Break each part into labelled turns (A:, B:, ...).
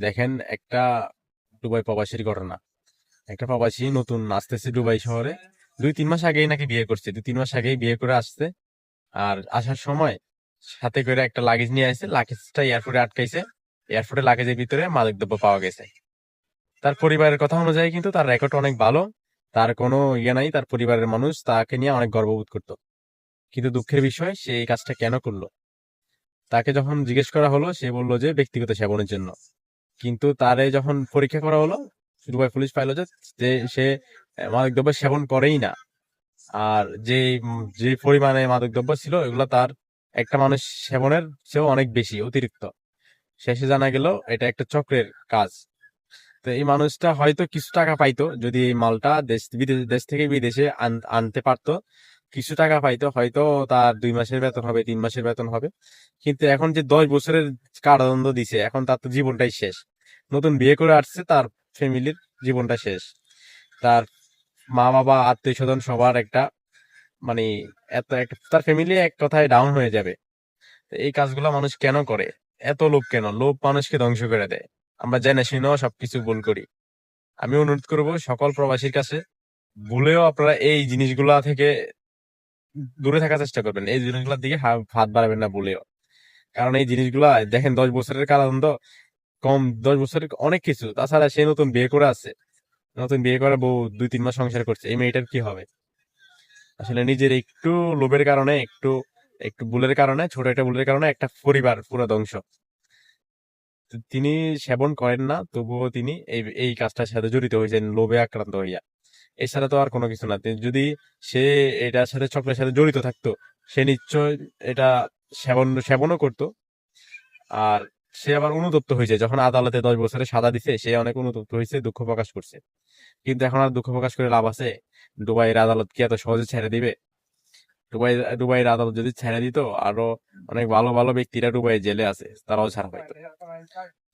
A: দেখেন, একটা দুবাই প্রবাসীর ঘটনা। একটা প্রবাসী নতুন আসতেছে দুবাই শহরে। দুই, তিন মাস আগেই নাকি বিয়ে করছে। দুই, তিন মাস আগেই বিয়ে করে আসছে। আর আসার সময় সাথে করে একটা লাগেজ নিয়ে আসছে। লাগেজটা এয়ারপোর্টে আটকাইছে। এয়ারপোর্টে লাগেজের ভিতরে মাদকদ্রব্য পাওয়া গেছে। তার পরিবারের কথা অনুযায়ী কিন্তু তার রেকর্ড অনেক ভালো। তার কোনো ইয়ে নাই। তার পরিবারের মানুষ তাকে নিয়ে অনেক গর্ববোধ করতো। কিন্তু দুঃখের বিষয়, সে এই কাজটা কেন করল? তাকে যখন জিজ্ঞেস করা হলো, সে বলল যে ব্যক্তিগত সেবনের জন্য। কিন্তু তারে যখন পরীক্ষা করা হলো দুবাই পুলিশ পাইলো যে সে মাদকদ্রব্য সেবন করেই না। আর যে যে পরিমাণে মাদকদ্রব্য ছিল, এগুলো তার একটা মানুষ সেবনের চেয়েও অনেক বেশি, অতিরিক্ত। শেষে জানা গেল, এটা একটা চক্রের কাজ। তো এই মানুষটা হয়তো কিছু টাকা পাইতো, যদি এই মালটা দেশ, বিদেশ, দেশ থেকে বিদেশে আনতে পারতো। কিছু টাকা পাইতো, হয়তো তার দুই মাসের বেতন হবে, তিন মাসের বেতন হবে। কিন্তু এখন যে দশ বছরের কারাদণ্ড দিছে, এখন তার তো জীবনটাই শেষ। নতুন বিয়ে করে আসছে, তার ফ্যামিলির জীবনটা শেষ। তার মা, বাবা, আত্মীয় স্বজন সবার একটা মানে এত তার ফ্যামিলি এক কথায় ডাউন হয়ে যাবে। এই কাজগুলো মানুষ কেন করে? এত লোভ কেন? লোভ মানুষকে ধ্বংস করে দেয়। আমরা জেনে শুনেও সবকিছু ভুল করি। আমি অনুরোধ করব সকল প্রবাসীর কাছে, ভুলেও আপনারা এই জিনিসগুলা থেকে দূরে থাকার চেষ্টা করবেন। এই জিনিসগুলোর দিকে হাত বাড়াবেন না, ভুলেও। কারণ এই জিনিসগুলা, দেখেন দশ বছরের কারাদণ্ড কম দশ বছরের অনেক কিছু। তাছাড়া সে নতুন বিয়ে করে আছে। নতুন বিয়ে করে বউ দুই তিন মাস সংসার করছে। এই মেয়েটার কি হবে? আসলে নিজের একটু লোভের কারণে, একটু একটু ভুলের কারণে, ছোট একটা ভুলের কারণে একটা পরিবার পুরো ধ্বংস। তিনি সেবন করেন না, তবুও তিনি এই এই কাজটার সাথে জড়িত হয়েছেন লোভে আক্রান্ত হইয়া। এছাড়া তো আর কোনো কিছু না। যদি সে এটার সাথে, চক্রের সাথে জড়িত থাকতো, সে নিশ্চয় এটা সেবন, সেবনও করতো। আর সে আবার অনুতপ্ত হয়েছে যখন আদালতে দশ বছরে সাদা দিছে, সে অনেক অনুতপ্ত হয়েছে, দুঃখ প্রকাশ করছে। কিন্তু এখন আর দুঃখ প্রকাশ করে লাভ আছে। দুবাইয়ের আদালত কি এত সহজে ছেড়ে দিবে? দুবাই, দুবাইয়ের আদালত যদি ছেড়ে দিত, আরও অনেক ভালো ভালো ব্যক্তিরা দুবাই জেলে আছে, তারাও ছাড়া পাইতো।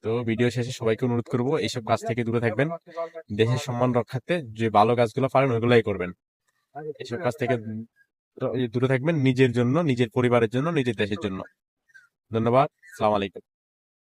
A: তো ভিডিও শেষে সবাইকে অনুরোধ করব, এইসব কাজ থেকে দূরে থাকবেন। দেশের সম্মান রক্ষার্থে যে ভালো কাজগুলো পারেন, ওইগুলাই করবেন। এসব কাজ থেকে দূরে থাকবেন, নিজের জন্য, নিজের পরিবারের জন্য, নিজের দেশের জন্য। ধন্যবাদ, সালাম আলাইকুম।